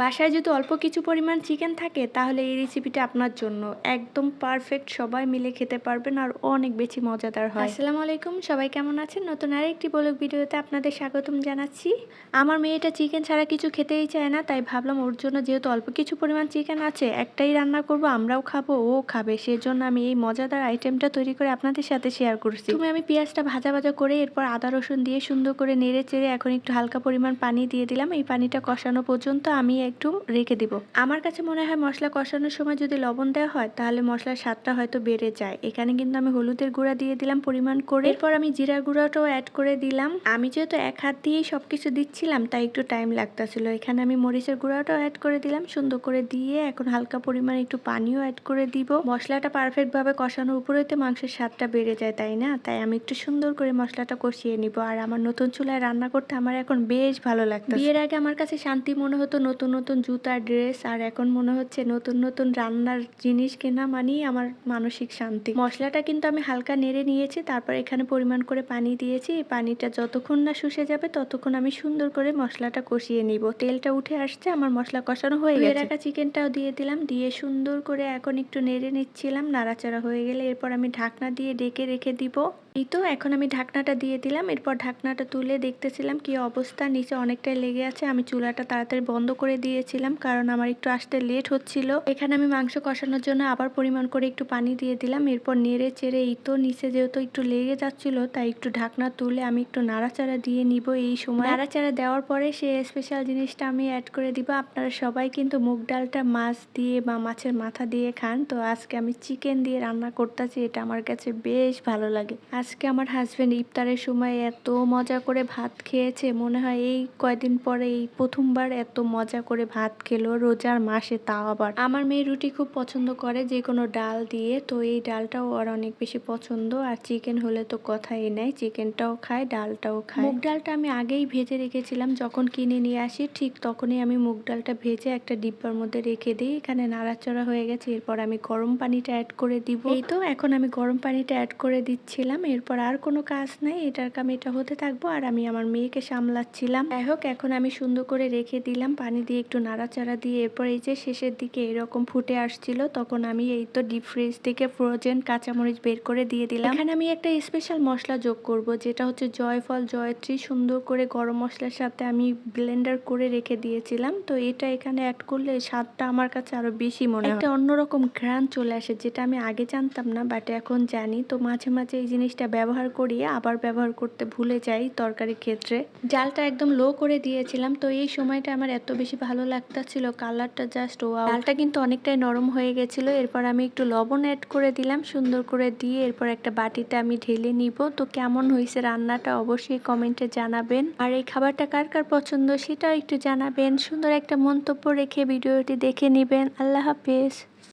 বাসায় যদি অল্প কিছু পরিমাণ চিকেন থাকে তাহলে এই রেসিপিটা আপনার জন্য একদম পারফেক্ট সবাই মিলে খেতে পারবেন আর অনেক বেশি মজাদার হয়। আসসালামু আলাইকুম সবাই কেমন আছেন? নতুন আরেকটি বলক ভিডিওতে আপনাদের স্বাগতম জানাচ্ছি। আমার মেয়েটা চিকেন ছাড়া কিছু খেতেই চায় না তাই ভাবলাম ওর জন্য যেহেতু অল্প কিছু পরিমাণ চিকেন আছে একটাই রান্না করব আমরাও খাব ও খাবে। সেজন্য আমি এই মজাদার আইটেমটা তৈরি করে আপনাদের সাথে শেয়ার করছি। তুমি আমি পেঁয়াজটা ভাজা ভাজা করে এরপর আদা রসুন দিয়ে সুন্দর করে নেড়ে চেড়ে এখন একটু হালকা পরিমাণ পানি দিয়ে দিলাম। এই পানিটা কষানো পর্যন্ত আমি একটু রেখে দিব। আমার কাছে মনে হয় মশলা কষানোর সময় যদি লবণ দেওয়া হয়, তাহলে মশলার স্বাদটা হয়তো বেড়ে যায়। এখানে কিন্তু আমি হলুদের গুঁড়া দিয়ে দিলাম পরিমাণ করে। এরপর আমি জিরা গুঁড়াটাও অ্যাড করে দিলাম। আমি যেহেতু এক হাত দিয়েই সবকিছু দিচ্ছিলাম, তাই একটু টাইম লাগতেছিল। এখানে আমি মরিচের গুঁড়াটাও অ্যাড করে দিলাম। সুন্দর করে দিয়ে এখন হালকা পরিমাণ একটু পানিও অ্যাড করে দিব। মশলাটা পারফেক্ট ভাবে কষানোর উপরেতে মাংসের স্বাদটা বেড়ে যায়, তাই না? তাই আমি একটু সুন্দর করে মশলাটা কষিয়ে নিব। আর আমার নতুন চুলায় রান্না করতে আমার এখন বেশ ভালো লাগতো বিয়ের আগে আমার কাছে শান্তি মনে হতো নতুন নতুন জুতা ড্রেস আর এখন মনে হচ্ছে নতুন নতুন রান্নার জিনিস কেনা মানেই আমার মানসিক শান্তি। মশলাটা কিন্তু আমি হালকা নেড়ে নিয়েছি তারপর এখানে পরিমাণ করে পানি দিয়েছি। এই পানিটা যতক্ষণ না শুষে যাবে ততক্ষণ আমি সুন্দর করে মশলাটা কষিয়ে নিব। তেলটা উঠে আসছে আমার মশলা কষানো হয়ে গেছে। রাখা চিকেনটাও দিয়ে দিলাম দিয়ে সুন্দর করে এখন একটু নেড়ে নিচ্ছিলাম নাড়াচাড়া হয়ে গেলে এরপর আমি ঢাকনা দিয়ে ডেকে রেখে দিব। এই তো, এখন আমি ঢাকনাটা দিয়ে দিলাম। এরপর ঢাকনাটা তুলে দেখতেছিলাম কি অবস্থা। নিচে অনেকটাই লেগে আছে। আমি চুলাটা তাড়াতাড়ি বন্ধ করে দিয়েছিলাম কারণ আমার একটু আসতে লেট হচ্ছিল। এখানে আমি মাংস কষানোর জন্য আবার পরিমাণ করে একটু পানি দিয়ে দিলাম। এরপর নেড়ে চেড়ে এই তো, নিচে যেহেতু একটু লেগে যাচ্ছিল, তাই একটু ঢাকনা তুলে আমি একটু নাড়াচাড়া দিয়ে নিব এই সময়। নাড়াচাড়া দেওয়ার পরে সে স্পেশাল জিনিসটা আমি অ্যাড করে দিব। আপনারা সবাই কিন্তু মুগ ডালটা মাছ দিয়ে বা মাছের মাথা দিয়ে খান। তো আজকে আমি চিকেন দিয়ে রান্না করতেছি। এটা আমার কাছে বেশ ভালো লাগে। আজকে আমার হাজব্যান্ড ইফতারের সময় এত মজা করে ভাত খেয়েছে। মনে হয় এই কয়দিন পরে এই প্রথমবার এত মজা করে ভাত খেলো রোজার মাসে, তাও আবার। আমার মেয়ে রুটি খুব পছন্দ করে, যে কোনো ডাল দিয়ে। তো এই ডালটাও ওর অনেক বেশি পছন্দ। আর চিকেন হলে তো কথাই নাই চিকেনটাও খায়, ডালটাও খায়। মুগ ডালটা আমি আগেই ভেজে রেখেছিলাম। যখন কিনে নিয়ে আসি, ঠিক তখনই আমি মুগ ডালটা ভেজে একটা ডিব্বার মধ্যে রেখে দিই। এখানে নাড়াচড়া হয়ে গেছে। এরপর আমি গরম পানিটা অ্যাড করে দিব। এই তো, এখন আমি গরম পানিটা অ্যাড করে দিচ্ছিলাম। এরপর আর কোনো কাজ নাই, এটার কাম এটা হতে থাকব। আর আমি আমার মেয়েকে সামলাচ্ছিলাম। যাই হোক, এখন আমি সুন্দর করে রেখে দিলাম, পানি দিয়ে একটু নাড়াচাড়া দিয়ে এরপর এই যে শেষের দিকে এরকম ফুটে আসছিল, তখন আমি এই তো ডিপ ফ্রিজ থেকে ফ্রোজেন কাঁচামরিচ বের করে দিয়ে দিলাম। এখানে আমি একটা স্পেশাল মশলা যোগ করব, যেটা হচ্ছে জয়ফল, জয়ত্রী সুন্দর করে গরম মশলার সাথে আমি ব্লেন্ডার করে রেখে দিয়েছিলাম। তো এটা এখানে অ্যাড করলে স্বাদটা আমার কাছে আরও বেশি মনে হয়। একটা অন্যরকম ঘ্রাণ চলে আসে, যেটা আমি আগে জানতাম না বাট এখন জানি। তো মাঝে মাঝে এই জিনিসটা ব্যবহার করি আবার ব্যবহার করতে ভুলে যাই তরকারির ক্ষেত্রে। জালটা একদম লো করে দিয়েছিলাম, তো এই সময়টা আমার এত বেশি ভালো লাগতাছিল কালারটা জাস্ট ও ডালটা কিন্তু অনেকটাই নরম হয়ে গেছিল, এরপর আমি একটু লবণ অ্যাড করে দিলাম, সুন্দর করে দিয়ে এরপর একটা বাটিতে আমি ঢেলে নিব। তো কেমন হয়েছে রান্নাটা অবশ্যই কমেন্টে জানাবেন। আর এই খাবারটা কার কার পছন্দ সেটাও একটু জানাবেন। সুন্দর একটা মন্তব্য রেখে ভিডিওটি দেখে নেবেন। আল্লাহ হাফেজ।